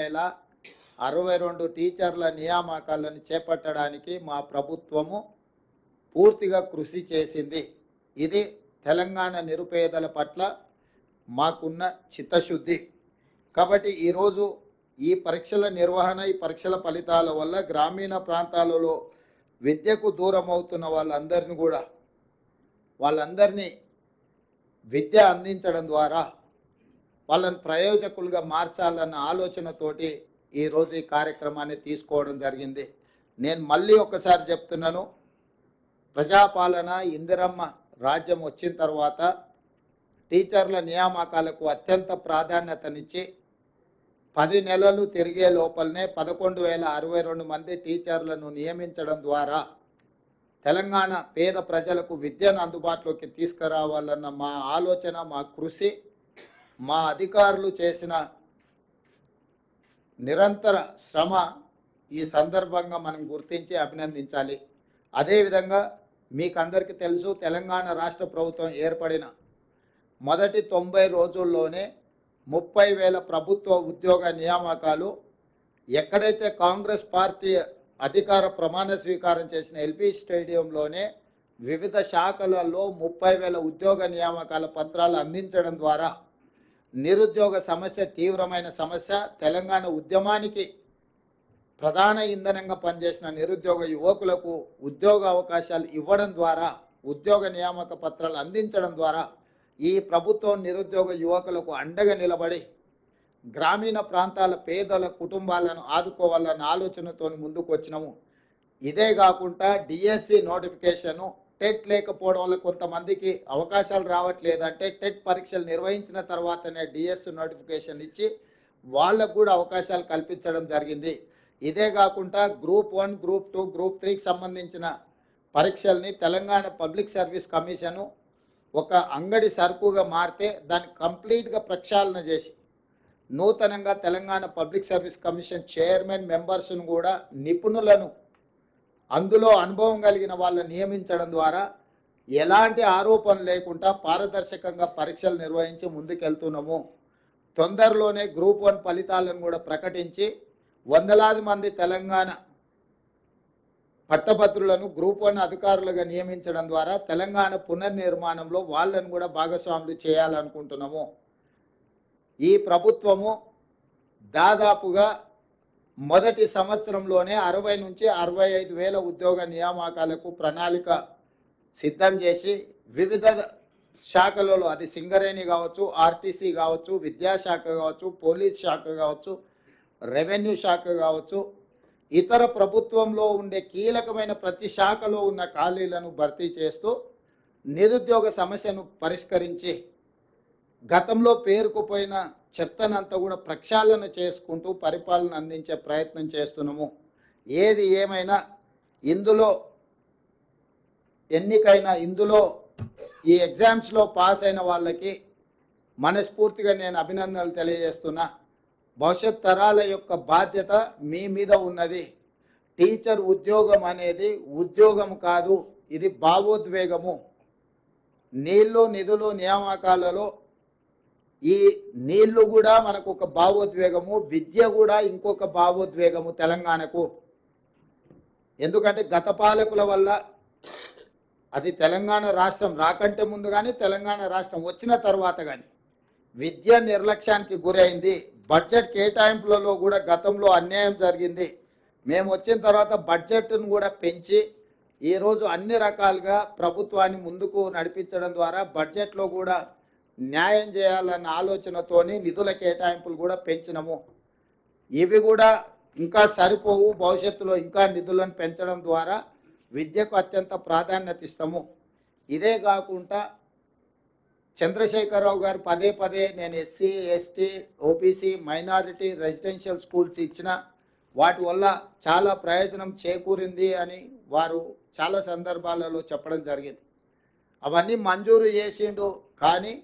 వేల అరవై రెండు టీచర్ల నియామకాలను చేపట్టడానికి మా ప్రభుత్వము పూర్తిగా కృషి చేసింది. ఇది తెలంగాణ నిరుపేదల పట్ల మాకున్న చిత్తశుద్ధి. కాబట్టి ఈరోజు ఈ పరీక్షల నిర్వహణ ఈ పరీక్షల ఫలితాల వల్ల గ్రామీణ ప్రాంతాలలో విద్యకు దూరం అవుతున్న వాళ్ళందరినీ కూడా వాళ్ళందరినీ విద్య అందించడం ద్వారా వాళ్ళని ప్రయోజకులుగా మార్చాలన్న ఆలోచనతోటి ఈరోజు ఈ కార్యక్రమాన్ని తీసుకోవడం జరిగింది. నేను మళ్ళీ ఒకసారి చెప్తున్నాను ప్రజాపాలన ఇందిరమ్మ రాజ్యం వచ్చిన తర్వాత టీచర్ల నియామకాలకు అత్యంత ప్రాధాన్యతనిచ్చి పది నెలలు తిరిగే లోపలనే పదకొండు వేల అరవై రెండు మంది టీచర్లను నియమించడం ద్వారా తెలంగాణ పేద ప్రజలకు విద్యను అందుబాటులోకి తీసుకురావాలన్న మా ఆలోచన మా కృషి మా అధికారులు చేసిన నిరంతర శ్రమ ఈ సందర్భంగా మనం గుర్తించి అభినందించాలి. అదేవిధంగా మీకు అందరికీ తెలుసు తెలంగాణ రాష్ట్ర ప్రభుత్వం ఏర్పడిన మొదటి తొంభై రోజుల్లోనే ముప్పై వేల ప్రభుత్వ ఉద్యోగ నియామకాలు ఎక్కడైతే కాంగ్రెస్ పార్టీ అధికార ప్రమాణ స్వీకారం చేసిన ఎల్పి స్టేడియంలోనే వివిధ శాఖలలో ముప్పై వేల ఉద్యోగ నియామకాల పత్రాలు అందించడం ద్వారా నిరుద్యోగ సమస్య తీవ్రమైన సమస్య తెలంగాణ ఉద్యమానికి ప్రధాన ఇంధనంగా పనిచేసిన నిరుద్యోగ యువకులకు ఉద్యోగ అవకాశాలు ఇవ్వడం ద్వారా ఉద్యోగ నియామక పత్రాలు అందించడం ద్వారా ఈ ప్రభుత్వం నిరుద్యోగ యువకులకు అండగా నిలబడి గ్రామీణ ప్రాంతాల పేదల కుటుంబాలను ఆదుకోవాలన్న ఆలోచనతో ముందుకు వచ్చినాము ఇదే కాకుండా డిఎస్సి నోటిఫికేషను టెట్ లేకపోవడం వల్ల కొంతమందికి అవకాశాలు రావట్లేదంటే టెట్ పరీక్షలు నిర్వహించిన తర్వాతనే డిఎస్ నోటిఫికేషన్ ఇచ్చి వాళ్ళకు కూడా అవకాశాలు కల్పించడం జరిగింది. ఇదే కాకుండా group one group two group త్రీకి సంబంధించిన పరీక్షల్ని తెలంగాణ పబ్లిక్ సర్వీస్ కమిషను ఒక అంగడి సరుకుగా మారితే దాన్ని కంప్లీట్గా ప్రక్షాళన చేసి నూతనంగా Telangana public service commission chairman మెంబర్స్ను కూడా నిపుణులను అందులో అనుభవం కలిగిన వాళ్ళని నియమించడం ద్వారా ఎలాంటి ఆరోపణ లేకుండా పారదర్శకంగా పరీక్షలు నిర్వహించి ముందుకెళ్తున్నాము. తొందరలోనే గ్రూప్ వన్ ఫలితాలను కూడా ప్రకటించి వందలాది మంది తెలంగాణ పట్టభద్రులను గ్రూప్ వన్ అధికారులుగా నియమించడం ద్వారా తెలంగాణ పునర్నిర్మాణంలో వాళ్ళను కూడా భాగస్వాములు చేయాలనుకుంటున్నాము. ఈ ప్రభుత్వము దాదాపుగా మొదటి సంవత్సరంలోనే అరవై నుంచి అరవై ఐదు వేల ఉద్యోగ నియామకాలకు ప్రణాళిక సిద్ధం చేసి వివిధ శాఖలలో అది సింగరేణి కావచ్చు ఆర్టీసీ కావచ్చు విద్యాశాఖ కావచ్చు పోలీస్ శాఖ కావచ్చు రెవెన్యూ శాఖ కావచ్చు ఇతర ప్రభుత్వంలో ఉండే కీలకమైన ప్రతి శాఖలో ఉన్న ఖాళీలను భర్తీ చేస్తూ నిరుద్యోగ సమస్యను పరిష్కరించి గతంలో పేరుకుపోయిన చెత్తనంతా కూడా ప్రక్షాళన చేసుకుంటూ పరిపాలన అందించే ప్రయత్నం చేస్తున్నాము. ఏది ఏమైనా ఇందులో ఎన్నికైన ఇందులో ఈ ఎగ్జామ్స్లో పాస్ అయిన వాళ్ళకి మనస్ఫూర్తిగా నేను అభినందనలు తెలియజేస్తున్నా. భవిష్యత్ తరాల యొక్క బాధ్యత మీ మీద ఉన్నది. టీచర్ ఉద్యోగం అనేది ఉద్యోగం కాదు ఇది భావోద్వేగము. నీళ్ళు నిధులు నియామకాలలో ఈ నీళ్ళు కూడా మనకు ఒక భావోద్వేగము విద్య కూడా ఇంకొక భావోద్వేగము తెలంగాణకు. ఎందుకంటే గత పాలకుల వల్ల అది తెలంగాణ రాష్ట్రం రాకంటే ముందు కానీ తెలంగాణ రాష్ట్రం వచ్చిన తర్వాత కానీ విద్య నిర్లక్ష్యానికి గురైంది. బడ్జెట్ కేటాయింపులలో కూడా గతంలో అన్యాయం జరిగింది. మేము వచ్చిన తర్వాత బడ్జెట్ను కూడా పెంచి ఈరోజు అన్ని రకాలుగా ప్రభుత్వాన్ని ముందుకు నడిపించడం ద్వారా బడ్జెట్లో కూడా న్యాయం చేయాలన్న ఆలోచనతోని నిధుల కేటాయింపులు కూడా పెంచినము. ఇవి కూడా ఇంకా సరిపోవు భవిష్యత్తులో ఇంకా నిధులను పెంచడం ద్వారా విద్యకు అత్యంత ప్రాధాన్యత ఇస్తాము. ఇదే కాకుండా చంద్రశేఖరరావు గారు పదే పదే నేను SC ST OBC minority residential schools ఇచ్చిన వాటి వల్ల చాలా ప్రయోజనం చేకూరింది అని వారు చాలా సందర్భాలలో చెప్పడం జరిగింది. అవన్నీ మంజూరు చేసిండు కానీ